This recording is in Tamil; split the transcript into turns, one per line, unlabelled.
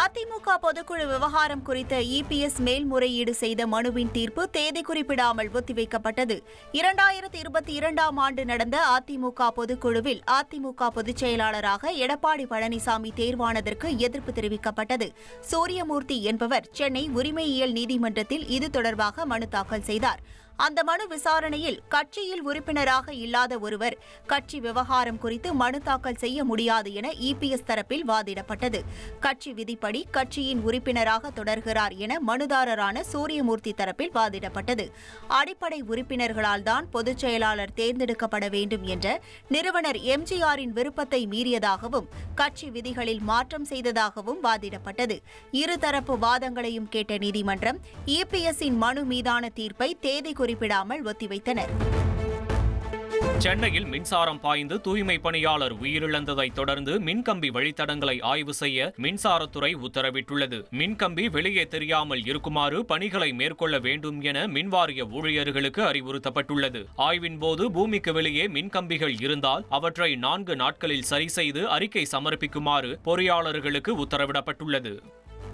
அதிமுக பொதுக்குழு விவகாரம் குறித்த இபிஎஸ் மேல்முறையீடு செய்த மனுவின் தீர்ப்பு தேதி குறிப்பிடாமல் ஒத்திவைக்கப்பட்டது இரண்டாயிரத்தி இருபத்தி இரண்டாம் ஆண்டு நடந்த அதிமுக பொதுக்குழுவில் அதிமுக பொதுச் செயலாளராக எடப்பாடி பழனிசாமி தேர்வானதற்கு எதிர்ப்பு தெரிவிக்கப்பட்டது சூரியமூர்த்தி என்பவர் சென்னை உரிமையியல் நீதிமன்றத்தில் இது தொடர்பாக மனு தாக்கல் செய்தார் அந்த மனு விசாரணையில் கட்சியில் உறுப்பினராக இல்லாத ஒருவர் கட்சி விவகாரம் குறித்து மனு தாக்கல் செய்ய முடியாது என இபிஎஸ் தரப்பில் வாதிடப்பட்டது கட்சி விதிப்படி கட்சியின் உறுப்பினராக தொடர்கிறார் என மனுதாரரான சூரியமூர்த்தி தரப்பில் வாதிடப்பட்டது அடிப்படை உறுப்பினர்களால் தான் பொதுச் செயலாளர் தேர்ந்தெடுக்கப்பட வேண்டும் என்ற நிறுவனர் எம்ஜிஆரின் விருப்பத்தை மீறியதாகவும் கட்சி விதிகளில் மாற்றம் செய்ததாகவும் வாதிடப்பட்டது இருதரப்பு வாதங்களையும் கேட்ட நீதிமன்றம் இன் மனு மீதான தீர்ப்பை தேதி குறிப்பிடாமல் ஒத்திவைத்தனர்
சென்னையில் மின்சாரம் பாய்ந்து தூய்மை பணியாளர் உயிரிழந்ததை தொடர்ந்து மின்கம்பி வழித்தடங்களை ஆய்வு செய்ய மின்சாரத்துறை உத்தரவிட்டுள்ளது மின்கம்பி வெளியே தெரியாமல் இருக்குமாறு பணிகளை மேற்கொள்ள வேண்டும் என மின்வாரிய ஊழியர்களுக்கு அறிவுறுத்தப்பட்டுள்ளது ஆய்வின் போது பூமிக்கு வெளியே மின்கம்பிகள் இருந்தால் அவற்றை நான்கு நாட்களில் சரி செய்து அறிக்கை சமர்ப்பிக்குமாறு பொறியாளர்களுக்கு உத்தரவிடப்பட்டுள்ளது